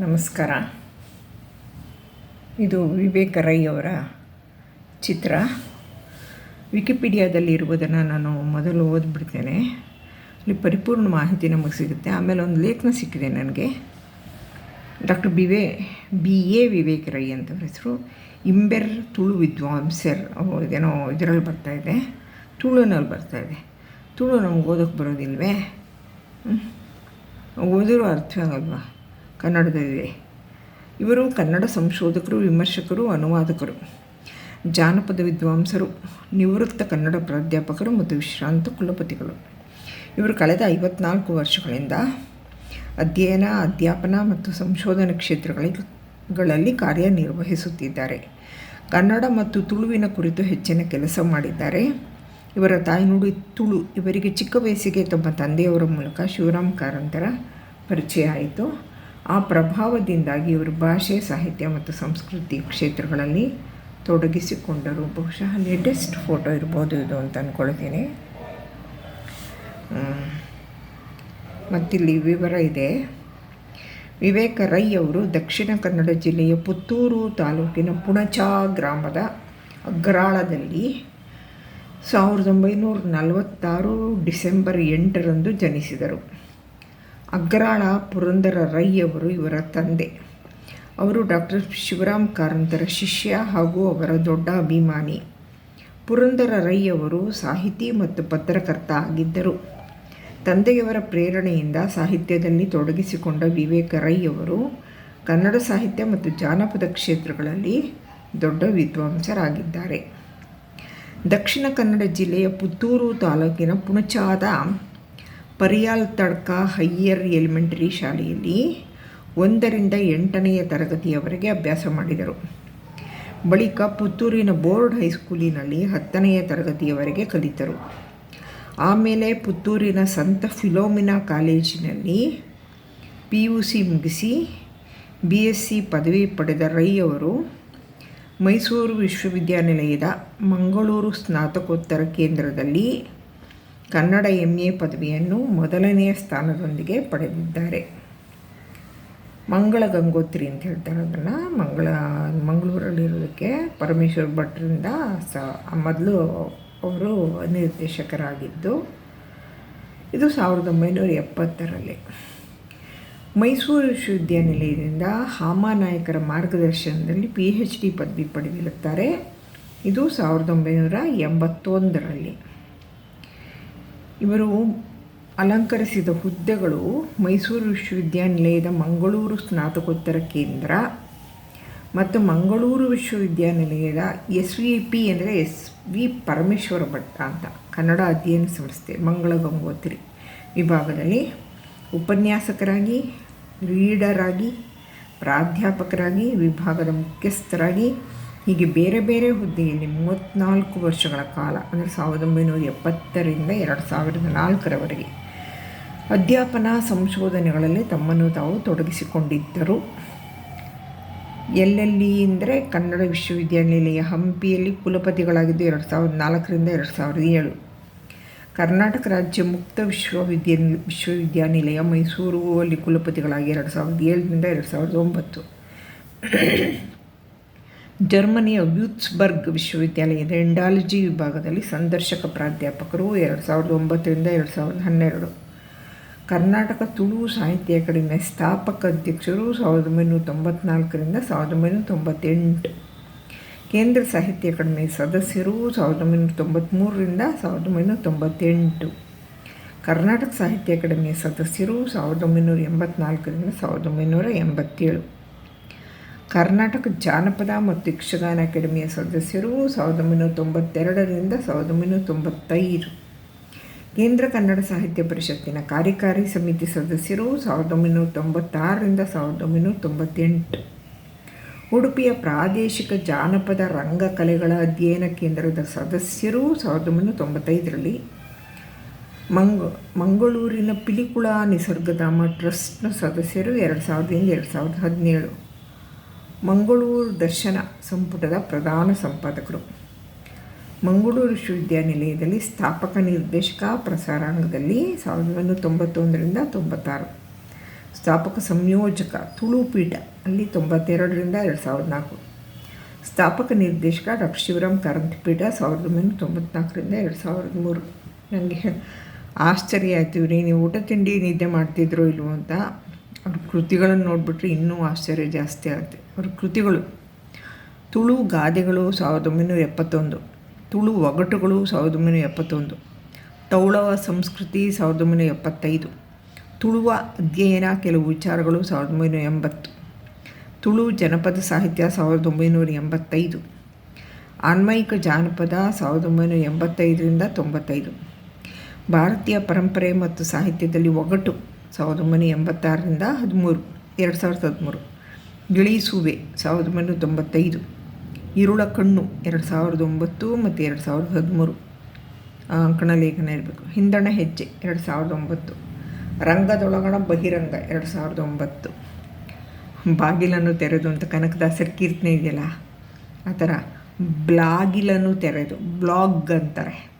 ನಮಸ್ಕಾರ. ಇದು ವಿವೇಕ ರೈ ಅವರ ಚಿತ್ರ. ವಿಕಿಪೀಡಿಯಾದಲ್ಲಿ ಇರುವುದನ್ನು ನಾನು ಮೊದಲು ಓದ್ಬಿಡ್ತೇನೆ. ಅಲ್ಲಿ ಪರಿಪೂರ್ಣ ಮಾಹಿತಿ ನಮಗೆ ಸಿಗುತ್ತೆ. ಆಮೇಲೆ ಒಂದು ಲೇಖನ ಸಿಕ್ಕಿದೆ ನನಗೆ. Doctor B B A Viveka Rai ಅಂತವ್ರ ಹೆಸರು. ಇಂಬೆರ್ ತುಳು ವಿದ್ವಾಂಸರ್. ಇದೇನೋ ಇದರಲ್ಲಿ ಇದೆ. ತುಳುನಲ್ಲಿ ಬರ್ತಾ ಇದೆ. ತುಳು ನಮ್ಗೆ ಓದೋಕ್ಕೆ ಬರೋದಿಲ್ವೇ? ಓದಿರೋ ಅರ್ಥ ಆಗಲ್ವಾ ಕನ್ನಡದಲ್ಲಿದೆ. ಇವರು ಕನ್ನಡ ಸಂಶೋಧಕರು, ವಿಮರ್ಶಕರು, ಅನುವಾದಕರು, ಜಾನಪದ ವಿದ್ವಾಂಸರು, ನಿವೃತ್ತ ಕನ್ನಡ ಪ್ರಾಧ್ಯಾಪಕರು ಮತ್ತು ವಿಶ್ರಾಂತ ಕುಲಪತಿಗಳು. ಇವರು ಕಳೆದ ಐವತ್ನಾಲ್ಕು ವರ್ಷಗಳಿಂದ ಅಧ್ಯಯನ, ಅಧ್ಯಾಪನ ಮತ್ತು ಸಂಶೋಧನಾ ಕ್ಷೇತ್ರಗಳಲ್ಲಿ ಕಾರ್ಯನಿರ್ವಹಿಸುತ್ತಿದ್ದಾರೆ. ಕನ್ನಡ ಮತ್ತು ತುಳುವಿನ ಕುರಿತು ಹೆಚ್ಚಿನ ಕೆಲಸ ಮಾಡಿದ್ದಾರೆ. ಇವರ ತಾಯ್ನುಡಿ ತುಳು ಇವರಿಗೆ ಚಿಕ್ಕ ವಯಸ್ಸಿಗೆ ತಮ್ಮ ತಂದೆಯವರ ಮೂಲಕ ಶಿವರಾಮ್ ಕಾರಂತರ ಪರಿಚಯ ಆಯಿತು. ಆ ಪ್ರಭಾವದಿಂದಾಗಿ ಇವರು ಭಾಷೆ, ಸಾಹಿತ್ಯ ಮತ್ತು ಸಂಸ್ಕೃತಿ ಕ್ಷೇತ್ರಗಳಲ್ಲಿ ತೊಡಗಿಸಿಕೊಂಡರು. ಬಹುಶಃ ಲೇಟೆಸ್ಟ್ ಫೋಟೋ ಇರ್ಬೋದು ಇದು ಅಂತ ಅಂದ್ಕೊಳ್ತೀನಿ. ಮತ್ತಿಲ್ಲಿ ವಿವರ ಇದೆ. ವಿವೇಕ ರೈ ಅವರು ದಕ್ಷಿಣ ಕನ್ನಡ ಜಿಲ್ಲೆಯ ಪುತ್ತೂರು ತಾಲೂಕಿನ ಪುಣಚಾ ಗ್ರಾಮದ ಅಗ್ರಾಳದಲ್ಲಿ ಸಾವಿರದ ಒಂಬೈನೂರ ನಲವತ್ತಾರು ಡಿಸೆಂಬರ್ ಎಂಟರಂದು ಜನಿಸಿದರು. ಅಗ್ರಾಳ ಪುರಂದರ ರೈಯವರು ಇವರ ತಂದೆ. ಅವರು ಡಾಕ್ಟರ್ ಶಿವರಾಮ್ ಕಾರಂತರ ಶಿಷ್ಯ ಹಾಗೂ ಅವರ ದೊಡ್ಡ ಅಭಿಮಾನಿ. ಪುರಂದರ ರೈಯವರು ಸಾಹಿತಿ ಮತ್ತು ಪತ್ರಕರ್ತ ಆಗಿದ್ದರು. ತಂದೆಯವರ ಪ್ರೇರಣೆಯಿಂದ ಸಾಹಿತ್ಯದಲ್ಲಿ ತೊಡಗಿಸಿಕೊಂಡ ವಿವೇಕ ರೈ ಅವರು ಕನ್ನಡ ಸಾಹಿತ್ಯ ಮತ್ತು ಜಾನಪದ ಕ್ಷೇತ್ರಗಳಲ್ಲಿ ದೊಡ್ಡ ವಿದ್ವಾಂಸರಾಗಿದ್ದಾರೆ. ದಕ್ಷಿಣ ಕನ್ನಡ ಜಿಲ್ಲೆಯ ಪುತ್ತೂರು ತಾಲೂಕಿನ ಪುಣಚಾದ ಪರಿಯಾಲ್ ತಡ್ಕ ಹೈಯರ್ ಎಲಿಮೆಂಟರಿ ಶಾಲೆಯಲ್ಲಿ ಒಂದರಿಂದ ಎಂಟನೆಯ ತರಗತಿಯವರೆಗೆ ಅಭ್ಯಾಸ ಮಾಡಿದರು. ಬಳಿಕ ಪುತ್ತೂರಿನ ಬೋರ್ಡ್ ಹೈಸ್ಕೂಲಿನಲ್ಲಿ ಹತ್ತನೆಯ ತರಗತಿಯವರೆಗೆ ಕಲಿತರು. ಆಮೇಲೆ ಪುತ್ತೂರಿನ ಸಂತ ಫಿಲೋಮಿನಾ ಕಾಲೇಜಿನಲ್ಲಿ ಪಿ ಯು ಸಿ ಮುಗಿಸಿ ಬಿ ಎಸ್ ಸಿ ಪದವಿ ಪಡೆದ ರೈ ಅವರು ಮೈಸೂರು ವಿಶ್ವವಿದ್ಯಾನಿಲಯದ ಮಂಗಳೂರು ಸ್ನಾತಕೋತ್ತರ ಕೇಂದ್ರದಲ್ಲಿ ಕನ್ನಡ ಎಂ ಎ ಪದವಿಯನ್ನು ಮೊದಲನೆಯ ಸ್ಥಾನದೊಂದಿಗೆ ಪಡೆದಿದ್ದಾರೆ. ಮಂಗಳ ಗಂಗೋತ್ರಿ ಅಂತ ಹೇಳ್ತಾರೆ ಅದನ್ನು. ಮಂಗಳ ಮಂಗಳೂರಲ್ಲಿರೋದಕ್ಕೆ ಪರಮೇಶ್ವರ್ ಭಟ್ರಿಂದ ಸ, ಮೊದಲು ಅವರು ನಿರ್ದೇಶಕರಾಗಿದ್ದು, ಇದು ಸಾವಿರದ ಒಂಬೈನೂರ ಎಪ್ಪತ್ತರಲ್ಲಿ. ಮೈಸೂರು ವಿಶ್ವವಿದ್ಯಾನಿಲಯದಿಂದ ಹಾಮಾನಾಯಕರ ಮಾರ್ಗದರ್ಶನದಲ್ಲಿ ಪಿ ಹೆಚ್ ಡಿ ಪದವಿ ಪಡೆದಿರುತ್ತಾರೆ. ಇದು ಸಾವಿರದ ಒಂಬೈನೂರ ಎಂಬತ್ತೊಂದರಲ್ಲಿ. ಇವರು ಅಲಂಕರಿಸಿದ ಹುದ್ದೆಗಳು ಮೈಸೂರು ವಿಶ್ವವಿದ್ಯಾನಿಲಯದ ಮಂಗಳೂರು ಸ್ನಾತಕೋತ್ತರ ಕೇಂದ್ರ ಮತ್ತು ಮಂಗಳೂರು ವಿಶ್ವವಿದ್ಯಾನಿಲಯದ ಎಸ್ ವಿ ಪಿ ಅಂದರೆ ಎಸ್ ವಿ ಪರಮೇಶ್ವರ ಭಟ್ಟ ಅಂತ, ಕನ್ನಡ ಅಧ್ಯಯನ ಸಂಸ್ಥೆ ಮಂಗಳ ಗಂಗೋತ್ರಿ ವಿಭಾಗದಲ್ಲಿ ಉಪನ್ಯಾಸಕರಾಗಿ ರೀಡರ್ ಆಗಿ, ಪ್ರಾಧ್ಯಾಪಕರಾಗಿ, ವಿಭಾಗದ ಮುಖ್ಯಸ್ಥರಾಗಿ ಹೀಗೆ ಬೇರೆ ಬೇರೆ ಹುದ್ದೆಯಲ್ಲಿ ಮೂವತ್ತ್ನಾಲ್ಕು ವರ್ಷಗಳ ಕಾಲ, ಅಂದರೆ ಸಾವಿರದ ಒಂಬೈನೂರ ಎಪ್ಪತ್ತರಿಂದ ಎರಡು ಸಾವಿರದ ನಾಲ್ಕರವರೆಗೆ ಅಧ್ಯಾಪನ ಸಂಶೋಧನೆಗಳಲ್ಲಿ ತಮ್ಮನ್ನು ತಾವು ತೊಡಗಿಸಿಕೊಂಡಿದ್ದರು. ಎಲ್ಲೆಲ್ಲಿ ಅಂದರೆ ಕನ್ನಡ ವಿಶ್ವವಿದ್ಯಾನಿಲಯ ಹಂಪಿಯಲ್ಲಿ ಕುಲಪತಿಗಳಾಗಿದ್ದು ಎರಡು ಸಾವಿರದ ನಾಲ್ಕರಿಂದ ಎರಡು ಸಾವಿರದ ಏಳು. ಕರ್ನಾಟಕ ರಾಜ್ಯ ಮುಕ್ತ ವಿಶ್ವವಿದ್ಯಾ, ವಿಶ್ವವಿದ್ಯಾನಿಲಯ ಮೈಸೂರು ಅಲ್ಲಿ ಕುಲಪತಿಗಳಾಗಿ ಎರಡು ಸಾವಿರದ ಏಳರಿಂದ ಎರಡು ಸಾವಿರದ ಒಂಬತ್ತು. ಜರ್ಮನಿಯ ವ್ಯೂತ್ಸ್ಬರ್ಗ್ ವಿಶ್ವವಿದ್ಯಾಲಯದ ಎಂಡಾಲಜಿ ವಿಭಾಗದಲ್ಲಿ ಸಂದರ್ಶಕ ಪ್ರಾಧ್ಯಾಪಕರು ಎರಡು ಸಾವಿರದ ಒಂಬತ್ತರಿಂದ ಎರಡು ಸಾವಿರದ ಹನ್ನೆರಡು. ಕರ್ನಾಟಕ ತುಳು ಸಾಹಿತ್ಯ ಅಕಾಡೆಮಿಯ ಸ್ಥಾಪಕ ಅಧ್ಯಕ್ಷರು ಸಾವಿರದ ಒಂಬೈನೂರ ತೊಂಬತ್ನಾಲ್ಕರಿಂದ ಸಾವಿರದ ಒಂಬೈನೂರ ತೊಂಬತ್ತೆಂಟು. ಕೇಂದ್ರ ಸಾಹಿತ್ಯ ಅಕಾಡೆಮಿಯ ಸದಸ್ಯರು ಸಾವಿರದ ಒಂಬೈನೂರ ತೊಂಬತ್ತ್ಮೂರರಿಂದ ಸಾವಿರದ ಒಂಬೈನೂರ ತೊಂಬತ್ತೆಂಟು. ಕರ್ನಾಟಕ ಸಾಹಿತ್ಯ ಅಕಾಡೆಮಿಯ ಸದಸ್ಯರು ಸಾವಿರದ ಒಂಬೈನೂರ ಎಂಬತ್ನಾಲ್ಕರಿಂದ ಸಾವಿರದ ಒಂಬೈನೂರ ಎಂಬತ್ತೇಳು. ಕರ್ನಾಟಕ ಜಾನಪದ ಮತ್ತು ಯಕ್ಷಗಾನ ಅಕಾಡೆಮಿಯ ಸದಸ್ಯರು ಸಾವಿರದ ಒಂಬೈನೂರ ತೊಂಬತ್ತೆರಡರಿಂದ ಸಾವಿರದ ಒಂಬೈನೂರ ತೊಂಬತ್ತೈದು. ಕೇಂದ್ರ ಕನ್ನಡ ಸಾಹಿತ್ಯ ಪರಿಷತ್ತಿನ ಕಾರ್ಯಕಾರಿ ಸಮಿತಿ ಸದಸ್ಯರು ಸಾವಿರದ ಒಂಬೈನೂರ ತೊಂಬತ್ತಾರರಿಂದ ಸಾವಿರದ ಒಂಬೈನೂರ ತೊಂಬತ್ತೆಂಟು. ಉಡುಪಿಯ ಪ್ರಾದೇಶಿಕ ಜಾನಪದ ರಂಗಕಲೆಗಳ ಅಧ್ಯಯನ ಕೇಂದ್ರದ ಸದಸ್ಯರು ಸಾವಿರದ ಒಂಬೈನೂರ ತೊಂಬತ್ತೈದರಲ್ಲಿ ಮಂಗ, ಮಂಗಳೂರಿನ ಪಿಲಿಕುಳ ನಿಸರ್ಗಧಾಮ ಟ್ರಸ್ಟ್ನ ಸದಸ್ಯರು ಎರಡು ಸಾವಿರದಿಂದ ಎರಡು ಸಾವಿರದ ಹದಿನೇಳು. ಮಂಗಳೂರು ದರ್ಶನ ಸಂಪುಟದ ಪ್ರಧಾನ ಸಂಪಾದಕರು. ಮಂಗಳೂರು ವಿಶ್ವವಿದ್ಯಾನಿಲಯದಲ್ಲಿ ಸ್ಥಾಪಕ ನಿರ್ದೇಶಕ ಪ್ರಸಾರಾಂಗದಲ್ಲಿ ಸಾವಿರದ ಒಂಬೈನೂರ ತೊಂಬತ್ತೊಂದರಿಂದ ತೊಂಬತ್ತಾರು. ಸ್ಥಾಪಕ ಸಂಯೋಜಕ ತುಳು ಪೀಠ ಅಲ್ಲಿ ತೊಂಬತ್ತೆರಡರಿಂದ ಎರಡು ಸಾವಿರದ ನಾಲ್ಕು ಸ್ಥಾಪಕ ನಿರ್ದೇಶಕ ಡಾಕ್ಟರ್ ಶಿವರಾಮ್ ಕಾರಂತಿ ಪೀಠ ಸಾವಿರದ ಒಂಬೈನೂರ ತೊಂಬತ್ನಾಲ್ಕರಿಂದ ಎರಡು ಸಾವಿರದ ಮೂರು. ನನಗೆ ಆಶ್ಚರ್ಯ ಆಯಿತು ನೀವು ಊಟ ತಿಂಡಿ ನಿದ್ದೆ ಮಾಡ್ತಿದ್ರು ಇಲ್ವೋ ಅಂತ. ಅವ್ರ ಕೃತಿಗಳನ್ನು ನೋಡಿಬಿಟ್ರೆ ಇನ್ನೂ ಆಶ್ಚರ್ಯ ಜಾಸ್ತಿ ಆಗುತ್ತೆ. ಅವ್ರ ಕೃತಿಗಳು. ತುಳು ಗಾದೆಗಳು ಸಾವಿರದ ಒಂಬೈನೂರ ಎಪ್ಪತ್ತೊಂದು. ತುಳು ಒಗಟುಗಳು ಸಾವಿರದ ಒಂಬೈನೂರ ಎಪ್ಪತ್ತೊಂದು. ತೌಳವ ಸಂಸ್ಕೃತಿ ಸಾವಿರದ ಒಂಬೈನೂರ ಎಪ್ಪತ್ತೈದು. ತುಳುವ ಅಧ್ಯಯನ ಕೆಲವು ವಿಚಾರಗಳು ಸಾವಿರದ ಒಂಬೈನೂರ ಎಂಬತ್ತು. ತುಳು ಜನಪದ ಸಾಹಿತ್ಯ ಸಾವಿರದ ಒಂಬೈನೂರ ಎಂಬತ್ತೈದು. ಆನ್ಮಯಿಕ ಜಾನಪದ ಸಾವಿರದ ಒಂಬೈನೂರ ಎಂಬತ್ತೈದರಿಂದ ತೊಂಬತ್ತೈದು. ಭಾರತೀಯ ಪರಂಪರೆ ಮತ್ತು ಸಾಹಿತ್ಯದಲ್ಲಿ ಒಗಟು ಸಾವಿರದ ಒಂಬೈನೂರ ಎಂಬತ್ತಾರರಿಂದ ಹದಿಮೂರು, ಎರಡು ಸಾವಿರದ ಹದಿಮೂರು. ಗಿಳಿಸೂವೆ ಸಾವಿರದ ಒಂಬೈನೂರ ತೊಂಬತ್ತೈದು. ಇರುಳ ಕಣ್ಣು ಎರಡು ಸಾವಿರದ ಒಂಬತ್ತು ಮತ್ತು ಎರಡು ಸಾವಿರದ ಹದಿಮೂರು. ಅಂಕಣ ಲೇಖನ ಇರಬೇಕು. ಹಿಂದಣ ಹೆಜ್ಜೆ ಎರಡು ಸಾವಿರದ ಒಂಬತ್ತು. ರಂಗದೊಳಗಣ ಬಹಿರಂಗ ಎರಡು ಸಾವಿರದ ಒಂಬತ್ತು. ಬಾಗಿಲನ್ನು ತೆರೆದು ಅಂತ ಕನಕದಾಸರ ಕೀರ್ತನೆ ಇದೆಯಲ್ಲ? ಆ ಥರ. ಬ್ಲಾಗಿಲನ್ನು ತೆರೆದು ಬ್ಲಾಗ್ ಅಂತಾರೆ.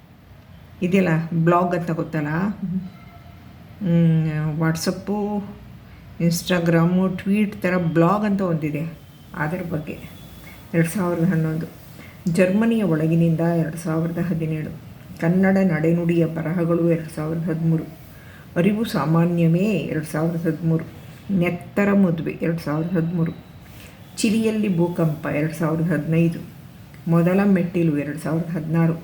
ಇದೆಯಲ್ಲ ಬ್ಲಾಗ್ ಅಂತ ಗೊತ್ತಲ್ಲ? ವಾಟ್ಸಪ್ಪು ಇನ್ಸ್ಟಾಗ್ರಾಮು ಟ್ವೀಟ್ ಥರ ಬ್ಲಾಗ್ ಅಂತ ಒಂದಿದೆ. ಅದರ ಬಗ್ಗೆ. ಎರಡು ಸಾವಿರದ ಹನ್ನೊಂದು. ಜರ್ಮನಿಯ ಒಳಗಿನಿಂದ ಎರಡು ಸಾವಿರದ ಹದಿನೇಳು. ಕನ್ನಡ ನಡೆನುಡಿಯ ಬರಹಗಳು ಎರಡು ಸಾವಿರದ ಹದಿಮೂರು. ಅರಿವು ಸಾಮಾನ್ಯವೇ ಎರಡು ಸಾವಿರದ ಹದಿಮೂರು. ನೆತ್ತರ ಮದುವೆ ಎರಡು ಸಾವಿರದ ಹದಿಮೂರು. ಚಿರಿಯಲ್ಲಿ ಭೂಕಂಪ ಎರಡು ಸಾವಿರದ ಹದಿನೈದು. ಮೊದಲ ಮೆಟ್ಟಿಲು ಎರಡು ಸಾವಿರದ ಹದಿನಾರು.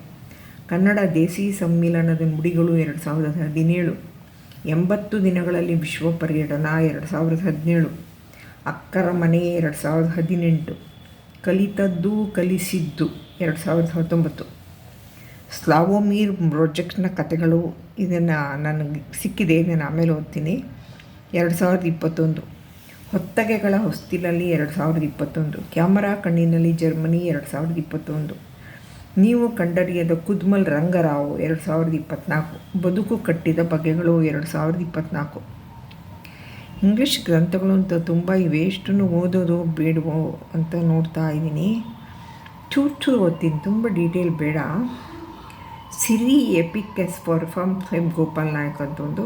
ಕನ್ನಡ ದೇಸಿ ಸಮ್ಮಿಲನದ ಮುಡಿಗಳು ಎರಡು ಸಾವಿರದ ಹದಿನೇಳು. ಎಂಬತ್ತು ದಿನಗಳಲ್ಲಿ ವಿಶ್ವ ಪರ್ಯಟನ ಎರಡು ಸಾವಿರದ ಹದಿನೇಳು. ಅಕ್ಕರ ಮನೆ ಎರಡು ಸಾವಿರದ ಹದಿನೆಂಟು. ಕಲಿತದ್ದು ಕಲಿಸಿದ್ದು ಎರಡು ಸಾವಿರದ ಹತ್ತೊಂಬತ್ತು. ಸ್ಲಾವೋಮೀರ್ ಪ್ರಾಜೆಕ್ಟ್ನ ಕಥೆಗಳು ಇದನ್ನು ನನಗೆ ಸಿಕ್ಕಿದೆ ನಾನು ಆಮೇಲೆ ಓದ್ತೀನಿ. ಎರಡು ಸಾವಿರದ ಇಪ್ಪತ್ತೊಂದು. ಹೊತ್ತಗೆಗಳ ಹೊಸ್ತಿಲಲ್ಲಿ ಎರಡು ಸಾವಿರದ ಇಪ್ಪತ್ತೊಂದು. ಕ್ಯಾಮರಾ ಕಣ್ಣಿನಲ್ಲಿ ಜರ್ಮನಿ ಎರಡು ಸಾವಿರದ ಇಪ್ಪತ್ತೊಂದು. ನೀವು ಕಂಡರಿಯದ ಕುದ್ಮಲ್ ರಂಗರಾವ್ ಎರಡು ಸಾವಿರದ ಇಪ್ಪತ್ತ್ನಾಲ್ಕು ಬದುಕು ಕಟ್ಟಿದ ಬಗೆಗಳು ಎರಡು ಸಾವಿರದ ಇಪ್ಪತ್ತ್ನಾಲ್ಕು ಇಂಗ್ಲೀಷ್ ಗ್ರಂಥಗಳು ಅಂತ ತುಂಬ ಇವೆ. ಎಷ್ಟನ್ನು ಓದೋದು, ಬೇಡವೋ ಅಂತ ನೋಡ್ತಾ ಇದ್ದೀನಿ. ಚೂರು ಚೂರು ಓದ್ತೀನಿ ತುಂಬ ಡೀಟೇಲ್ ಬೇಡ. Siri epic as performed Gopal Nayak ಅಂತ ಒಂದು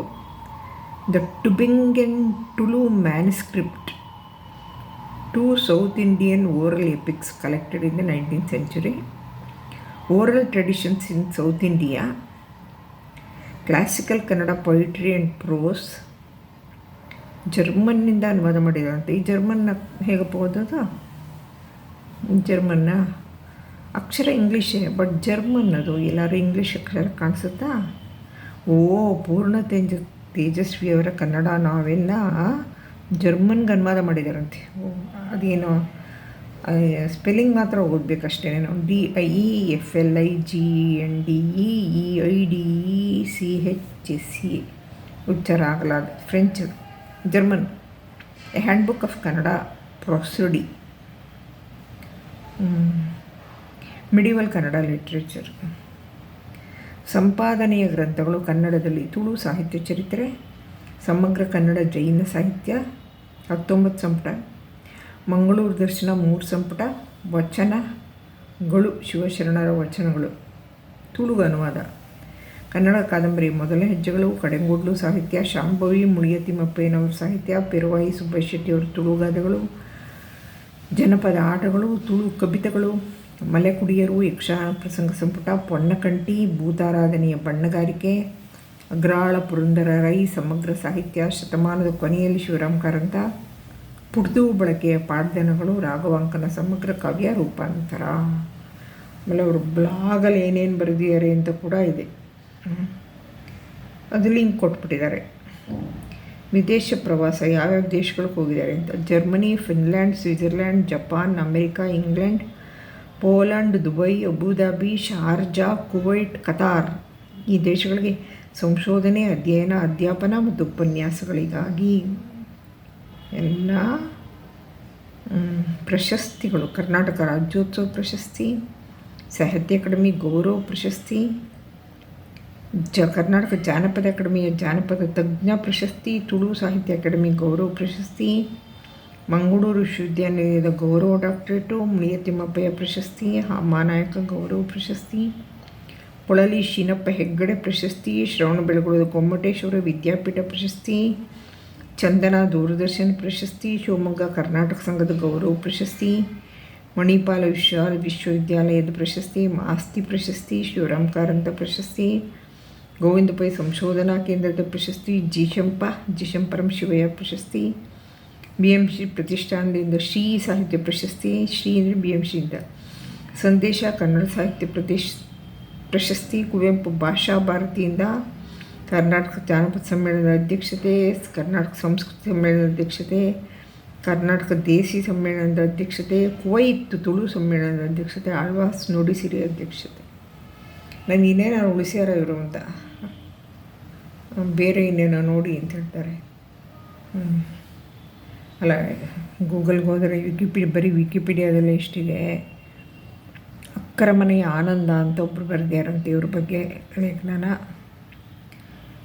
the Tubingen Tulu manuscript to South Indian oral epics collected in the nineteen century oral traditions in South India classical Kannada poetry and prose ಜರ್ಮನ್ನಿಂದ ಅನುವಾದ ಮಾಡಿದಂತೆ ಈ ಜರ್ಮನ್ನ ಹೇಗಪ್ಪ ಓದೋದು? ಜರ್ಮನ್ನ ಅಕ್ಷರ ಇಂಗ್ಲೀಷೇ but German ಅದು. ಎಲ್ಲರೂ English ಅಕ್ಷರ ಕಾಣಿಸುತ್ತಾ? ಓ, ಪೂರ್ಣ ತೇಜ, ತೇಜಸ್ವಿಯವರ ಕನ್ನಡ ನಾವೆಲ್ಲ ಜರ್ಮನ್ಗೆ ಅನುವಾದ ಮಾಡಿದಾರಂತೆ. ಅದೇನೋ? ಸ್ಪೆಲ್ಲಿಂಗ್ ಮಾತ್ರ ಓದಬೇಕಷ್ಟೇನೇನೋ D I E F L I G N D E E I D E C H C ಉಚ್ಚಾರ ಆಗಲಾದ French German a handbook of Kannada prosody medieval Kannada literature ಸಂಪಾದನೆಯ ಗ್ರಂಥಗಳು ಕನ್ನಡದಲ್ಲಿ ತುಳು ಸಾಹಿತ್ಯ ಚರಿತ್ರೆ, ಸಮಗ್ರ ಕನ್ನಡ ಜೈನ ಸಾಹಿತ್ಯ, ಹತ್ತೊಂಬತ್ತು ಸಂಪುಟ. ಮಂಗಳೂರು ದರ್ಶನ ಮೂರು ಸಂಪುಟ ವಚನಗಳು ಶಿವಶರಣರ ವಚನಗಳು. ತುಳುಗು ಅನುವಾದ. ಕನ್ನಡ, ಕಾದಂಬರಿ ಮೊದಲ ಹೆಜ್ಜೆಗಳು, ಕಡೆಂಗೋಡ್ಲು ಸಾಹಿತ್ಯ, ಶಾಂಭವಿ ಮುಳಿಯ ತಿಮ್ಮಪ್ಪಯ್ಯನವರ ಸಾಹಿತ್ಯ, ಪೆರುವಾಯಿ ಸುಬ್ಬಶೆಟ್ಟಿಯವರ ತುಳುಗಾದಗಳು ಜನಪದ ಆಟಗಳು, ತುಳು ಕವಿತೆಗಳು, ಮಲೆಕುಡಿಯರು ಯಕ್ಷಗಾನ ಪ್ರಸಂಗ ಸಂಪುಟ ಪೊನ್ನಕಂಟಿ ಭೂತಾರಾಧನೆಯ ಬಣ್ಣಗಾರಿಕೆ, ಅಗ್ರಾಳ ಪುರಂದರ ರೈ, ಸಮಗ್ರ ಸಾಹಿತ್ಯ, ಶತಮಾನದ ಕೊನೆಯಲ್ಲಿ ಶಿವರಾಮ್ ಕಾರಂತ ಪುಡ್ದು ಬಳಕೆಯ ಪಾಡ್ದನಗಳು ರಾಘವಾಂಕನ ಸಮಗ್ರ ಕಾವ್ಯ ರೂಪಾಂತರ. ಆಮೇಲೆ ಅವರು ಬ್ಲಾಗಲ್ಲಿ ಏನೇನು ಬರೆದಿದ್ದಾರೆ ಅಂತ ಕೂಡ ಇದೆ. ಅದು ಲಿಂಕ್ ಕೊಟ್ಬಿಟ್ಟಿದ್ದಾರೆ. ವಿದೇಶ ಪ್ರವಾಸ ಯಾವ್ಯಾವ ದೇಶಗಳಿಗೆ ಹೋಗಿದ್ದಾರೆ ಅಂತ. Germany, Finland, Switzerland, Japan, America, England Poland Dubai, Abu Dhabi, Sharjah, Kuwait, Qatar. ಈ ದೇಶಗಳಿಗೆ ಸಂಶೋಧನೆ, ಅಧ್ಯಯನ, ಅಧ್ಯಾಪನ ಮತ್ತು ಉಪನ್ಯಾಸಗಳಿಗಾಗಿ ಎಲ್ಲ ಪ್ರಶಸ್ತಿಗಳು. ಕರ್ನಾಟಕ ರಾಜ್ಯೋತ್ಸವ ಪ್ರಶಸ್ತಿ ಸಾಹಿತ್ಯ ಅಕಾಡೆಮಿ ಗೌರವ ಪ್ರಶಸ್ತಿ, ಜ, ಕರ್ನಾಟಕ ಜಾನಪದ ಅಕಾಡೆಮಿಯ ಜಾನಪದ ತಜ್ಞ ಪ್ರಶಸ್ತಿ, ತುಳು ಸಾಹಿತ್ಯ ಅಕಾಡೆಮಿ ಗೌರವ ಪ್ರಶಸ್ತಿ, ಮಂಗಳೂರು ವಿಶ್ವವಿದ್ಯಾನಿಲಯದ ಗೌರವ ಡಾಕ್ಟರೇಟು ಮುಳಿಯ ತಿಮ್ಮಪ್ಪಯ್ಯ ಪ್ರಶಸ್ತಿ, ಹಾಮಾನಾಯಕ ಗೌರವ ಪ್ರಶಸ್ತಿ, ಪೊಳಲಿ ಶೀನಪ್ಪ ಹೆಗ್ಗಡೆ ಪ್ರಶಸ್ತಿ, ಶ್ರವಣಬೆಳಗೊಳದ ಗೊಮ್ಮಟೇಶ್ವರ ವಿದ್ಯಾಪೀಠ ಪ್ರಶಸ್ತಿ ಚಂದನ ದೂರದರ್ಶನ ಪ್ರಶಸ್ತಿ, ಶಿವಮೊಗ್ಗ, ಕರ್ನಾಟಕ ಸಂಘದ ಗೌರವ ಪ್ರಶಸ್ತಿ, ಮಣಿಪಾಲ ವಿಶ್ವ, ವಿಶ್ವವಿದ್ಯಾಲಯದ ಪ್ರಶಸ್ತಿ ಮಾಸ್ತಿ ಪ್ರಶಸ್ತಿ, ಶಿವರಾಮ್ ಕಾರಂತ ಪ್ರಶಸ್ತಿ, ಗೋವಿಂದ ಪೈ ಸಂಶೋಧನಾ ಕೇಂದ್ರದ ಪ್ರಶಸ್ತಿ, ಜಿಶಂಪ, ಜಿಶಂಪರಂ ಶಿವಯ್ಯ ಪ್ರಶಸ್ತಿ ಬಿ ಎಂ ಶ್ರೀ ಪ್ರತಿಷ್ಠಾನದಿಂದ ಶ್ರೀ ಸಾಹಿತ್ಯ ಪ್ರಶಸ್ತಿ, ಶ್ರೀ ಅಂದರೆ ಬಿ ಎಂ ಶ್ರೀಯಿಂದ ಸಂದೇಶ ಕನ್ನಡ ಸಾಹಿತ್ಯ ಪ್ರದೇಶ ಪ್ರಶಸ್ತಿ ಕುವೆಂಪು ಭಾಷಾ ಭಾರತಿಯಿಂದ ಕರ್ನಾಟಕ ಜಾನಪದ ಸಮ್ಮೇಳನದ ಅಧ್ಯಕ್ಷತೆ, ಕರ್ನಾಟಕ ಸಂಸ್ಕೃತಿ ಸಮ್ಮೇಳನದ ಅಧ್ಯಕ್ಷತೆ, ಕರ್ನಾಟಕ ದೇಸಿ ಸಮ್ಮೇಳನದ ಅಧ್ಯಕ್ಷತೆ, ಕುವೈತ್ ತುಳು ಸಮ್ಮೇಳನದ ಅಧ್ಯಕ್ಷತೆ, ಆಳ್ವಾಸ್ ನುಡಿಸಿರಿ ಅಧ್ಯಕ್ಷತೆ. ನಾನು ಇನ್ನೇನೋ ಉಳಿಸ್ಯಾರ ಇವರು ಅಂತ? ಬೇರೆ ಇನ್ನೇನೋ ನೋಡಿ ಅಂತ ಹೇಳ್ತಾರೆ. ಅಲ್ಲ, ಗೂಗಲ್ಗೆ ಹೋದರೆ ವಿಕಿಪೀಡಿಯಾ ಬರೀ ವಿಕಿಪೀಡಿಯಾದಲ್ಲೇ ಎಷ್ಟಿದೆ ಅಕ್ಕರ ಮನೆಯ ಆನಂದ ಅಂತ ಒಬ್ಬರು ಬರೆದ್ಯಾರಂತೆ ಇವ್ರ ಬಗ್ಗೆ. ಲೇಖನ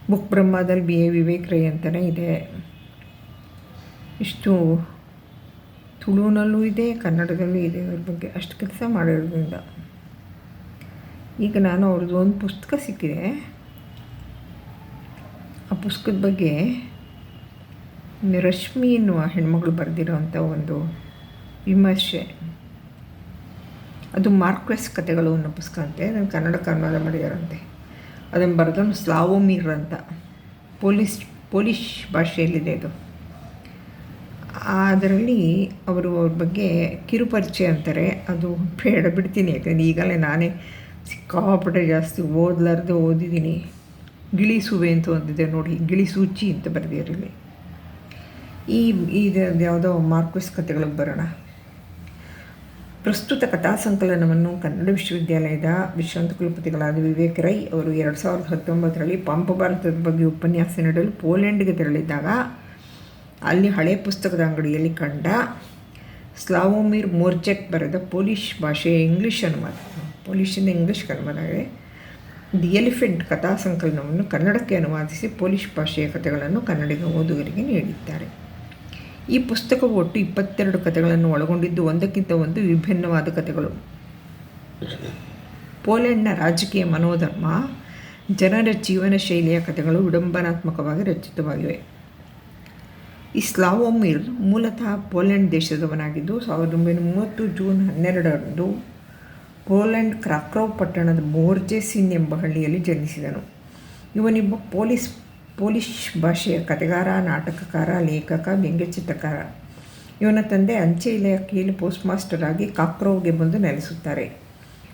ಬುಕ್ ಬ್ರಹ್ಮದಲ್ಲಿ ಬಿ ಎ ವಿವೇಕ್ ರೈ ಅಂತಲೇ ಇದೆ. ಇಷ್ಟು ತುಳುನಲ್ಲೂ ಇದೆ, ಕನ್ನಡದಲ್ಲೂ ಇದೆ ಅವ್ರ ಬಗ್ಗೆ ಅಷ್ಟು ಕೆಲಸ ಮಾಡಿರೋದ್ರಿಂದ ಈಗ ನಾನು ಅವ್ರದ್ದು ಒಂದು ಪುಸ್ತಕ ಸಿಕ್ಕಿದೆ. ಆ ಪುಸ್ತಕದ ಬಗ್ಗೆ ರಶ್ಮಿ ಎನ್ನುವ ಹೆಣ್ಮಗಳು ಬರೆದಿರೋವಂಥ ಒಂದು ವಿಮರ್ಶೆ. ಅದು ಮಾರ್ಕ್ವೆಸ್ ಕತೆಗಳು ಅನ್ನೋ ಪುಸ್ತಕ ಅಂತೆ ನಾನು ಕನ್ನಡ ಕನ್ನಡ ಮಾಡಿದಾರಂತೆ. ಅದನ್ನು ಬರೆದವನು ಸ್ಲಾವೋಮಿರ್ ಅಂತ. ಪೊಲೀಸ್ ಪೋಲಿಷ್ ಭಾಷೆಯಲ್ಲಿದೆ ಅದು. ಅದರಲ್ಲಿ ಅವರು ಅವ್ರ ಬಗ್ಗೆ ಕಿರುಪರಿಚಯ ಅಂತಾರೆ. ಅದು ಬೇಡ, ಬಿಡ್ತೀನಿ. ಯಾಕಂದರೆ ಈಗಲೇ ನಾನೇ ಸಿಕ್ಕಾಪಟ್ಟೆ ಜಾಸ್ತಿ ಓದ್ಲಾರ್ದು ಓದಿದ್ದೀನಿ. ಗಿಳಿಸುವೆ ಅಂತ ಒಂದಿದೆ ನೋಡಿ, ಗಿಳಿಸೂಚಿ ಅಂತ ಬರೆದಿರಲಿ ಈ ಇದು ಯಾವುದೋ ಮಾರ್ಕ್ವೆಸ್ ಕತೆಗಳಿಗೆ ಬರೋಣ. ಪ್ರಸ್ತುತ ಕಥಾ ಸಂಕಲನವನ್ನು ಕನ್ನಡ ವಿಶ್ವವಿದ್ಯಾಲಯದ ವಿಶ್ರಾಂತ ಕುಲಪತಿಗಳಾದ ವಿವೇಕ್ ರೈ ಅವರು ಎರಡು ಸಾವಿರದ ಹತ್ತೊಂಬತ್ತರಲ್ಲಿ ಪಂಪ ಭಾರತದ ಬಗ್ಗೆ ಉಪನ್ಯಾಸ ನೀಡಲು ಪೋಲೆಂಡ್ಗೆ ತೆರಳಿದ್ದಾಗ ಅಲ್ಲಿ ಹಳೆ ಪುಸ್ತಕದ ಅಂಗಡಿಯಲ್ಲಿ ಕಂಡ ಸ್ಲಾವೋಮಿರ್ ಮೋರ್ಜೆಕ್ ಬರೆದ ಪೋಲಿಷ್ ಭಾಷೆಯ ಇಂಗ್ಲಿಷ್ ಅನುವಾದ. ಪೋಲಿಷಿಂದ ಇಂಗ್ಲಿಷ್ಗೆ ಅನುವಾದ ದಿ ಎಲಿಫೆಂಟ್ ಕಥಾ ಸಂಕಲನವನ್ನು ಕನ್ನಡಕ್ಕೆ ಅನುವಾದಿಸಿ ಪೋಲಿಷ್ ಭಾಷೆಯ ಕಥೆಗಳನ್ನು ಕನ್ನಡಿಗ ಓದುಗರಿಗೆ ನೀಡಿದ್ದಾರೆ. ಈ ಪುಸ್ತಕವು ಒಟ್ಟು ಇಪ್ಪತ್ತೆರಡು ಕಥೆಗಳನ್ನು ಒಳಗೊಂಡಿದ್ದು, ಒಂದಕ್ಕಿಂತ ಒಂದು ವಿಭಿನ್ನವಾದ ಕಥೆಗಳು. ಪೋಲೆಂಡ್ನ ರಾಜಕೀಯ ಮನೋಧರ್ಮ, ಜನರ ಜೀವನ ಶೈಲಿಯ ಕಥೆಗಳು ವಿಡಂಬನಾತ್ಮಕವಾಗಿ ರಚಿತವಾಗಿವೆ. ಈ ಸ್ಲಾವೋಮಿರ್ ಮೂಲತಃ ಪೋಲೆಂಡ್ ದೇಶದವನಾಗಿದ್ದು, ಸಾವಿರದ ಒಂಬೈನೂರ ಮೂವತ್ತು ಜೂನ್ ಹನ್ನೆರಡರಂದು ಪೋಲೆಂಡ್ ಕ್ರಾಕ್ರೋವ್ ಪಟ್ಟಣದ ಮೋರ್ಜೆಸಿನ್ ಎಂಬ ಹಳ್ಳಿಯಲ್ಲಿ ಜನಿಸಿದನು. ಇವನಿಬ್ಬ ಪೊಲೀಸ್ ಪೋಲಿಷ್ ಭಾಷೆಯ ಕಥೆಗಾರ ನಾಟಕಕಾರ, ಲೇಖಕ, ವ್ಯಂಗ್ಯಚಿತ್ರಕಾರ. ಇವನ ತಂದೆ ಅಂಚೆ ಇಲಾಖೆಯಲ್ಲಿ ಪೋಸ್ಟ್ ಮಾಸ್ಟರ್ ಆಗಿ ಕಾಕ್ರೋವ್ಗೆ ಬಂದು ನೆಲೆಸುತ್ತಾರೆ.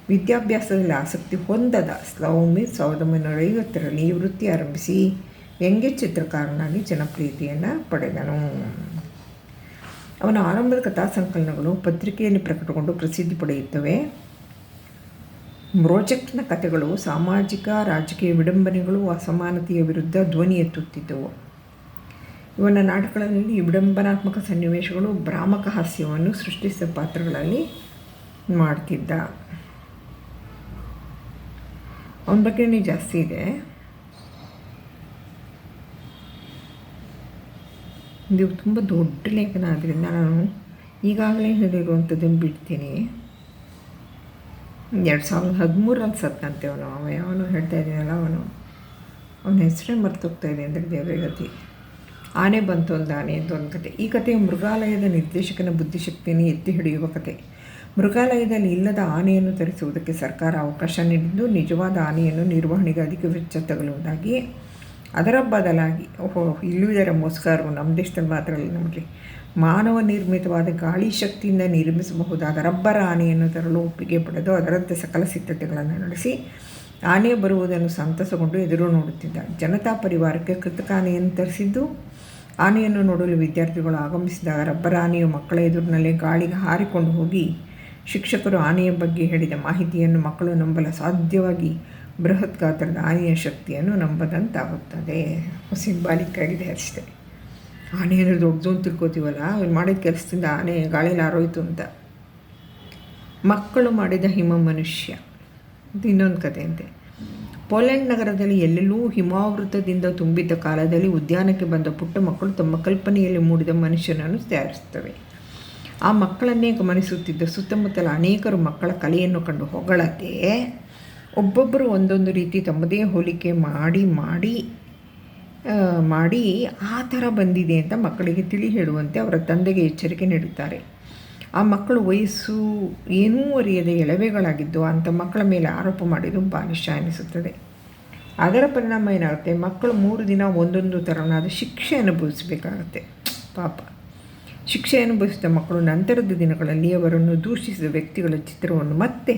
ವಿದ್ಯಾಭ್ಯಾಸದಲ್ಲಿ ಆಸಕ್ತಿ ಹೊಂದದ ಸ್ಲೌಮಿ ಸಾವಿರದ ಒಂಬೈನೂರ ಐವತ್ತರಲ್ಲಿ ವೃತ್ತಿ ಆರಂಭಿಸಿ ವ್ಯಂಗ್ಯ ಚಿತ್ರಕಾರನಾಗಿ ಜನಪ್ರಿಯತೆಯನ್ನು ಪಡೆದನು. ಅವನ ಆರಂಭದ ಕಥಾ ಸಂಕಲನಗಳು ಪತ್ರಿಕೆಯಲ್ಲಿ ಪ್ರಕಟಗೊಂಡು ಪ್ರಸಿದ್ಧಿ ಪಡೆಯುತ್ತವೆ. ಪ್ರೋಜೆಕ್ಟ್ನ ಕಥೆಗಳು ಸಾಮಾಜಿಕ, ರಾಜಕೀಯ ವಿಡಂಬನೆಗಳು ಅಸಮಾನತೆಯ ವಿರುದ್ಧ ಧ್ವನಿ ಎತ್ತುತ್ತಿದ್ದವು. ಇವನ ನಾಟಕಗಳಲ್ಲಿ ವಿಡಂಬನಾತ್ಮಕ ಸನ್ನಿವೇಶಗಳು ಭ್ರಾಮಕ ಹಾಸ್ಯವನ್ನು ಸೃಷ್ಟಿಸಿದ ಪಾತ್ರಗಳಲ್ಲಿ ಮಾಡ್ತಿದ್ದ. ಅವನ ಬಗ್ಗೆನೇ ಜಾಸ್ತಿ ಇದೆ. ಇದು ತುಂಬ ದೊಡ್ಡ ಲೇಖನ ಆದ್ದರಿಂದ ನಾನು ಈಗಾಗಲೇ ಹೇಳಿರುವಂಥದ್ದನ್ನು ಬಿಡ್ತೀನಿ. ಎರಡು ಸಾವಿರದ ಹದಿಮೂರಲ್ಲಿ ಸತ್ತಂತೆ ಅವನು ಅವ ಯಾವನು ಹೇಳ್ತಾ ಇದ್ದೀನಲ್ಲ ಅವನು. ಅವನ ಹೆಸರೇ ಮರ್ತೋಗ್ತಾ ಇದೆ ಅಂದರೆ ದೇವರೇ ಗತಿ. ಆನೆ ಬಂತು ಒಂದು ಆನೆ ಅಂತ ಒಂದು ಕತೆ. ಈ ಕಥೆಯು ಮೃಗಾಲಯದ ನಿರ್ದೇಶಕನ ಬುದ್ಧಿಶಕ್ತಿಯನ್ನು ಎತ್ತಿ ಹಿಡಿಯುವ ಕತೆ. ಮೃಗಾಲಯದಲ್ಲಿ ಇಲ್ಲದ ಆನೆಯನ್ನು ತರಿಸುವುದಕ್ಕೆ ಸರ್ಕಾರ ಅವಕಾಶ ನೀಡಿದ್ದು, ನಿಜವಾದ ಆನೆಯನ್ನು ನಿರ್ವಹಣೆಗೆ ಅಧಿಕ ವೆಚ್ಚ ತಗಲುವುದಾಗಿ. ಅದರ ಬದಲಾಗಿ, ಓಹೋ, ಇಲ್ಲೂ ಇದರ ಮೋಸ್ಕಾರವು ನಮ್ಮ ದೇಶದಲ್ಲಿ ಮಾತ್ರ ಅಲ್ಲ ಮಾನವ ನಿರ್ಮಿತವಾದ ಗಾಳಿ ಶಕ್ತಿಯಿಂದ ನಿರ್ಮಿಸಬಹುದಾದ ರಬ್ಬರ್ ಆನೆಯನ್ನು ತರಲು ಒಪ್ಪಿಗೆ ಪಡೆದು ಅದರಂತೆ ಸಕಲ ಸಿದ್ಧತೆಗಳನ್ನು ನಡೆಸಿ ಆನೆ ಬರುವುದನ್ನು ಸಂತಸಗೊಂಡು ಎದುರು ನೋಡುತ್ತಿದ್ದ ಜನತಾ ಪರಿವಾರಕ್ಕೆ ಕೃತಕ ಆನೆಯನ್ನು ತರಿಸಿದ್ದು, ಆನೆಯನ್ನು ನೋಡಲು ವಿದ್ಯಾರ್ಥಿಗಳು ಆಗಮಿಸಿದಾಗ ರಬ್ಬರ್ ಆನೆಯು ಮಕ್ಕಳ ಎದುರಿನಲ್ಲೇ ಗಾಳಿಗೆ ಹಾರಿಕೊಂಡು ಹೋಗಿ ಶಿಕ್ಷಕರು ಆನೆಯ ಬಗ್ಗೆ ಹೇಳಿದ ಮಾಹಿತಿಯನ್ನು ಮಕ್ಕಳು ನಂಬಲು ಸಾಧ್ಯವಾಗಿ ಬೃಹತ್ ಗಾತ್ರದ ಆನೆಯ ಶಕ್ತಿಯನ್ನು ನಂಬದಂತಾಗುತ್ತದೆ. ಸಿಂಬಾಲಿಕ್ ಆಗಿದೆ ಅಷ್ಟೇ. ಆನೆ ಅಂದರೆ ದೊಡ್ಡದು ಅಂತ ತಿಳ್ಕೊತೀವಲ್ಲ? ಅವ್ನು ಮಾಡಿದ ಕೆಲಸದಿಂದ ಆನೆ ಗಾಳಿಯಲ್ಲಿ ಆರೋಯ್ತು ಅಂತ. ಮಕ್ಕಳು ಮಾಡಿದ ಹಿಮ ಮನುಷ್ಯ. ಇನ್ನೊಂದು ಕತೆ ಅಂತೆ. ಪೋಲೆಂಡ್ ನಗರದಲ್ಲಿ ಎಲ್ಲೆಲ್ಲೂ ಹಿಮಾವೃತದಿಂದ ತುಂಬಿದ್ದ ಕಾಲದಲ್ಲಿ ಉದ್ಯಾನಕ್ಕೆ ಬಂದ ಪುಟ್ಟ ಮಕ್ಕಳು ತಮ್ಮ ಕಲ್ಪನೆಯಲ್ಲಿ ಮೂಡಿದ ಮನುಷ್ಯನನ್ನು ತಯಾರಿಸುತ್ತವೆ. ಆ ಮಕ್ಕಳನ್ನೇ ಗಮನಿಸುತ್ತಿದ್ದ ಸುತ್ತಮುತ್ತಲ ಅನೇಕರು ಮಕ್ಕಳ ಕಲೆಯನ್ನು ಕಂಡು ಹೊಗಳದೆ ಒಬ್ಬೊಬ್ಬರು ಒಂದೊಂದು ರೀತಿ ತಮ್ಮದೇ ಹೋಲಿಕೆ ಮಾಡಿ ಮಾಡಿ ಮಾಡಿ ಆ ಥರ ಬಂದಿದೆ ಅಂತ ಮಕ್ಕಳಿಗೆ ತಿಳಿ ಹೇಳುವಂತೆ ಅವರ ತಂದೆಗೆ ಎಚ್ಚರಿಕೆ ನೀಡುತ್ತಾರೆ. ಆ ಮಕ್ಕಳು ವಯಸ್ಸು ಏನೂ ಅರಿಯದೆ ಎಳವೆಗಳಾಗಿದ್ದು ಅಂಥ ಮಕ್ಕಳ ಮೇಲೆ ಆರೋಪ ಮಾಡಿದ್ದು ಬಾಲಿಷ ಅನಿಸುತ್ತದೆ ಅದರ ಪರಿಣಾಮ ಏನಾಗುತ್ತೆ? ಮಕ್ಕಳು ಮೂರು ದಿನ ಒಂದೊಂದು ಥರನಾದ ಶಿಕ್ಷೆ ಅನುಭವಿಸಬೇಕಾಗತ್ತೆ. ಪಾಪ. ಶಿಕ್ಷೆ ಅನುಭವಿಸಿದ ಮಕ್ಕಳು ನಂತರದ ದಿನಗಳಲ್ಲಿ ಅವರನ್ನು ದೂಷಿಸಿದ ವ್ಯಕ್ತಿಗಳ ಚಿತ್ರವನ್ನು ಮತ್ತೆ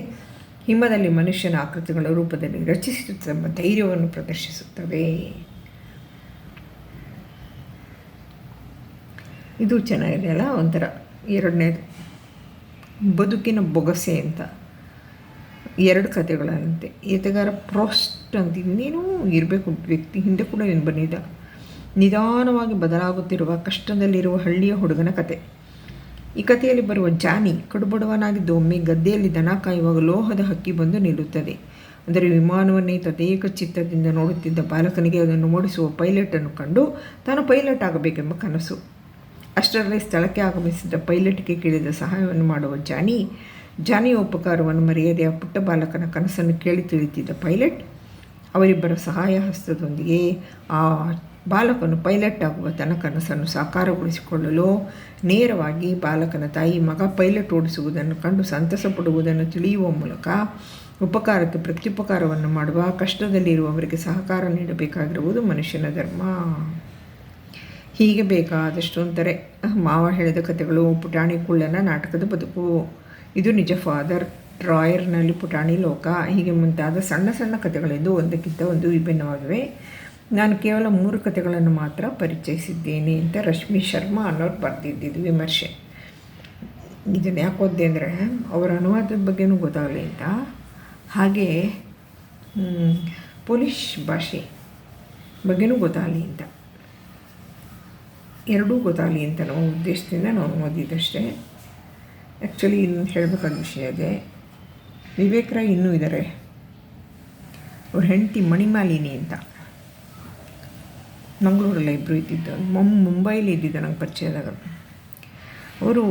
ಹಿಮದಲ್ಲಿ ಮನುಷ್ಯನ ಆಕೃತಿಗಳ ರೂಪದಲ್ಲಿ ರಚಿಸಿ ತಮ್ಮ ಧೈರ್ಯವನ್ನು ಪ್ರದರ್ಶಿಸುತ್ತವೆ. ಇದು ಚೆನ್ನಾಗಿದೆ ಅಲ್ಲ? ಒಂಥರ ಎರಡನೇದು. ಬದುಕಿನ ಬೊಗಸೆ ಅಂತ. ಎರಡು ಕಥೆಗಳಂತೆ. ಈತಗಾರ ಪ್ರೋಸ್ಟ್ ಅಂತ ಇನ್ನೇನೂ ಇರಬೇಕು ವ್ಯಕ್ತಿ ಹಿಂದೆ ಕೂಡ ಏನು ಬಂದಿದ್ದ ನಿಧಾನವಾಗಿ ಬದಲಾಗುತ್ತಿರುವ ಕಷ್ಟದಲ್ಲಿರುವ ಹಳ್ಳಿಯ ಹುಡುಗನ ಕತೆ. ಈ ಕಥೆಯಲ್ಲಿ ಬರುವ ಜಾನಿ ಕಡುಬಡವನಾಗಿದ್ದು ಒಮ್ಮೆ ಗದ್ದೆಯಲ್ಲಿ ದನ ಕಾಯುವಾಗ ಲೋಹದ ಹಕ್ಕಿ ಬಂದು ನಿಲ್ಲುತ್ತದೆ. ಅಂದರೆ ವಿಮಾನವನ್ನೇ ತದೇಕ ಚಿತ್ತದಿಂದ ನೋಡುತ್ತಿದ್ದ ಬಾಲಕನಿಗೆ ಅದನ್ನು ಓಡಿಸುವ ಪೈಲಟನ್ನು ಕಂಡು ತಾನು ಪೈಲಟ್ ಆಗಬೇಕೆಂಬ ಕನಸು. ಅಷ್ಟರಲ್ಲಿ ಸ್ಥಳಕ್ಕೆ ಆಗಮಿಸಿದ್ದ ಪೈಲಟ್ಗೆ ಕೇಳಿದ ಸಹಾಯವನ್ನು ಮಾಡುವ ಜಾನಿ ಜಾನಿಯ ಉಪಕಾರವನ್ನು ಮರೆಯದೆ ಆ ಪುಟ್ಟ ಬಾಲಕನ ಕನಸನ್ನು ಕೇಳಿ ತಿಳಿತಿದ್ದ ಪೈಲಟ್, ಅವರಿಬ್ಬರ ಸಹಾಯ ಹಸ್ತದೊಂದಿಗೆ ಆ ಬಾಲಕನು ಪೈಲಟ್ ಆಗುವ ತನ್ನ ಕನಸನ್ನು ಸಾಕಾರಗೊಳಿಸಿಕೊಳ್ಳಲು ನೇರವಾಗಿ ಬಾಲಕನ ತಾಯಿ ಮಗ ಪೈಲಟ್ ಓಡಿಸುವುದನ್ನು ಕಂಡು ಸಂತಸ ಪಡುವುದನ್ನು ತಿಳಿಯುವ ಮೂಲಕ ಉಪಕಾರಕ್ಕೆ ಪ್ರತ್ಯುಪಕಾರವನ್ನು ಮಾಡುವ ಕಷ್ಟದಲ್ಲಿರುವವರಿಗೆ ಸಹಕಾರ ನೀಡಬೇಕಾಗಿರುವುದು ಮನುಷ್ಯನ ಧರ್ಮ. ಹೀಗೆ ಬೇಕಾದಷ್ಟು ಅಂತಾರೆ ಮಾವ ಹೇಳಿದ ಕಥೆಗಳು, ಪುಟಾಣಿ ಕುಳ್ಳನ ನಾಟಕದ ಬದುಕು. ಇದು ನಿಜ ಫಾದರ್ ಡ್ರಾಯರ್ನಲ್ಲಿ ಪುಟಾಣಿ ಲೋಕ. ಹೀಗೆ ಮುಂತಾದ ಸಣ್ಣ ಸಣ್ಣ ಕಥೆಗಳೆಂದು ಒಂದಕ್ಕಿಂತ ಒಂದು ವಿಭಿನ್ನವಾಗಿವೆ. ನಾನು ಕೇವಲ ಮೂರು ಕಥೆಗಳನ್ನು ಮಾತ್ರ ಪರಿಚಯಿಸಿದ್ದೇನೆ ಅಂತ ರಶ್ಮಿ ಶರ್ಮಾ ಅನ್ನೋರು ಬರೆದಿದ್ದಿದ್ದು ವಿಮರ್ಶೆ. ಇದನ್ನು ಯಾಕೆ ಓದಿದೆ ಅಂದರೆ, ಅವರ ಅನುವಾದದ ಬಗ್ಗೆನೂ ಗೊತ್ತಾಗಲಿ ಅಂತ ಹಾಗೆ ಪೋಲಿಷ್ ಭಾಷೆ ಬಗ್ಗೆನೂ ಗೊತ್ತಾಗಲಿ ಅಂತ ಎರಡೂ ಗೊತ್ತಾಗಲಿ ಅಂತ ನಾವು ಉದ್ದೇಶದಿಂದ ನಾವು ಓದಿದ್ದಷ್ಟೇ. ಆ್ಯಕ್ಚುಲಿ ಇನ್ನು ಹೇಳಬೇಕಾದ ವಿಷಯ ಇದೆ ವಿವೇಕ್ ರಾಯ್ ಇನ್ನೂ ಇದ್ದಾರೆ ಅವ್ರ ಹೆಂಡತಿ ಮಣಿಮಾಲಿನಿ ಅಂತ. ಮಂಗಳೂರಲ್ಲಿ ಇಬ್ಬರು ಇದ್ದಿದ್ದು. ಮೊಮ್ ಮುಂಬೈಲಿ ಇದ್ದಿದ್ದ ನಂಗೆ ಪರಿಚಯದಾಗ ಅವರು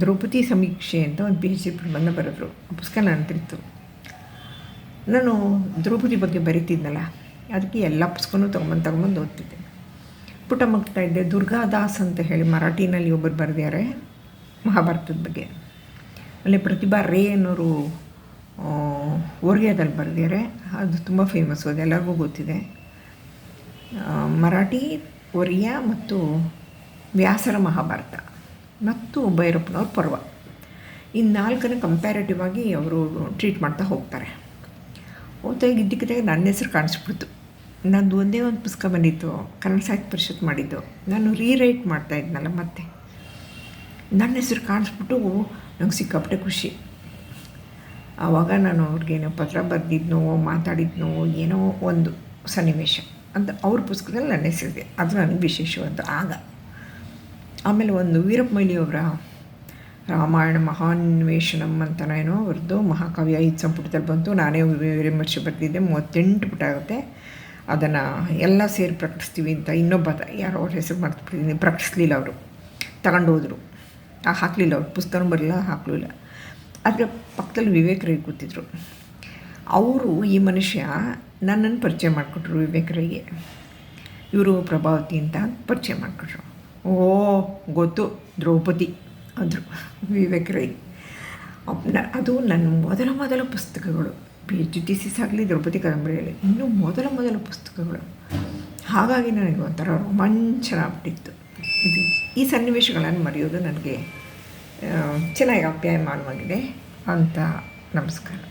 ದ್ರೌಪದಿ ಸಮೀಕ್ಷೆ ಅಂತ ಒಂದು ಪಿ ಎಚ್ ಡಿ ಪ್ರಬಂಧ ಬರೆದ್ರು. ಪುಸ್ತಕ ನಂತಿತ್ತು ನಾನು ದ್ರೌಪದಿ ಬಗ್ಗೆ ಬರೀತಿದ್ನಲ್ಲ. ಅದಕ್ಕೆ ಎಲ್ಲ ಪುಸ್ತಕನೂ ತೊಗೊಂಬಂದು ತೊಗೊಂಬಂದು ಓದ್ತಿದ್ದೆ. ಪುಟ ಮುಗ್ತಾ ಇದ್ದೆ. ದುರ್ಗಾದಾಸ್ ಅಂತ ಹೇಳಿ ಮರಾಠಿನಲ್ಲಿ ಒಬ್ಬರು ಬರೆದಿದ್ದಾರೆ ಮಹಾಭಾರತದ ಬಗ್ಗೆ. ಅಲ್ಲಿ ಪ್ರತಿಭಾ ರೇ ಅನ್ನೋರು ಒರಿಯಾದಲ್ಲಿ ಬರೆದಿದ್ದಾರೆ. ಅದು ತುಂಬ ಫೇಮಸ್ಸು ಅದೆಲ್ಲರಿಗೂ ಗೊತ್ತಿದೆ. ಮರಾಠಿ, ಒರಿಯಾ ಮತ್ತು ವ್ಯಾಸರ ಮಹಾಭಾರತ. ಮತ್ತು ಭೈರಪ್ಪನವ್ರ ಪರ್ವ. ಈ ನಾಲ್ಕನ್ನು ಕಂಪ್ಯಾರಿಟಿವ್ ಆಗಿ ಅವರು ಟ್ರೀಟ್ ಮಾಡ್ತಾ ಹೋಗ್ತಾರೆ. ಓದ್ತಾ ಇದ್ದಕ್ಕಿದ್ದಾಗ ನನ್ನ ಹೆಸರು ಕಾಣಿಸ್ಬಿಡ್ತು. ನಂದು ಒಂದೇ ಒಂದು ಪುಸ್ತಕ ಬಂದಿತ್ತು, ಕನ್ನಡ ಸಾಹಿತ್ಯ ಪರಿಷತ್ ಮಾಡಿದ್ದು. ನಾನು ರೀರೈಟ್ ಮಾಡ್ತಾ ಇದ್ನಲ್ಲ ಮತ್ತೆ. ನನ್ನ ಹೆಸರು ಕಾಣಿಸ್ಬಿಟ್ಟು ನಂಗೆ ಸಿಕ್ಕಾಪಟ್ಟೆ ಖುಷಿ. ಆವಾಗ ನಾನು ಅವ್ರಿಗೇನೋ ಪತ್ರ ಬರೆದಿದ್ನೋ, ಮಾತಾಡಿದ್ನೋ, ಏನೋ ಒಂದು ಸನ್ನಿವೇಶ ಅಂತ ಅವ್ರ ಪುಸ್ತಕದಲ್ಲಿ ನನ್ನ ಹೆಸರಿದೆ ಅದು ನನಗೆ ವಿಶೇಷವಾದ ಆಗ. ಆಮೇಲೆ ಒಂದು ವೀರಪ್ಪ ಮೊಯ್ಲಿಯವರ ರಾಮಾಯಣ ಮಹಾನ್ವೇಷಣಂ ಅಂತನೋ ಅವ್ರದ್ದು ಮಹಾಕಾವ್ಯ ಐದು ಸಂಪುಟದಲ್ಲಿ ಬಂತು. ನಾನೇ ವಿಮರ್ಶೆ ಬರೆದಿದ್ದೆ, ಮೂವತ್ತೆಂಟು ಪುಟ ಆಗುತ್ತೆ. ಅದನ್ನು ಎಲ್ಲ ಸೇರಿ ಪ್ರಕಟಿಸ್ತೀವಿ ಅಂತ ಇನ್ನೊಬ್ಬ ಯಾರೋ ಅವ್ರ ಹೆಸರು ಮಾಡ್ತಿದ್ದೀನಿ ಪ್ರಕಟಿಸ್ಲಿಲ್ಲ ಅವರು. ತಗೊಂಡು ಹೋದರು. ಆ ಹಾಕಲಿಲ್ಲ ಅವ್ರು. ಪುಸ್ತಕ ಬರಲಿಲ್ಲ, ಹಾಕಲಿಲ್ಲ. ಆದರೆ ಪಕ್ಕದಲ್ಲಿ ವಿವೇಕ್ ರೈ ಕೂತಿದ್ರು ಅವರು ಈ ಮನುಷ್ಯ ನನ್ನನ್ನು ಪರಿಚಯ ಮಾಡಿಕೊಟ್ರು ವಿವೇಕ್ ರೈಗೆ ಇವರು ಪ್ರಭಾವತಿ ಅಂತ ಪರಿಚಯ ಮಾಡಿಕೊಟ್ರು. ಓ, ಗೊತ್ತು. ದ್ರೌಪದಿ ಅಂದರು ವಿವೇಕ್ ರೈ ಅದು ನನ್ನ ಮೊದಲ ಮೊದಲ ಪುಸ್ತಕಗಳು. ಪಿ ಎಚ್ ಡಿ ಸಿ ಆಗಲಿ ದ್ರೌಪದಿ ಕದಂಬರಿಯಲ್ಲಿ ಇನ್ನೂ ಮೊದಲ ಮೊದಲ ಪುಸ್ತಕಗಳು. ಹಾಗಾಗಿ ನನಗೆ ಒಂಥರ ರೋಮಾಂಚನ ಆಗ್ಬಿಟ್ಟಿತ್ತು. ಇದು ಈ ಸನ್ನಿವೇಶಗಳನ್ನು ಮರೆಯೋದು ನನಗೆ ಚೆನ್ನಾಗಿ ಅಪ್ಯಾಯ ಮಾಡುವಾಗಿದೆ ಅಂತ ನಮಸ್ಕಾರ.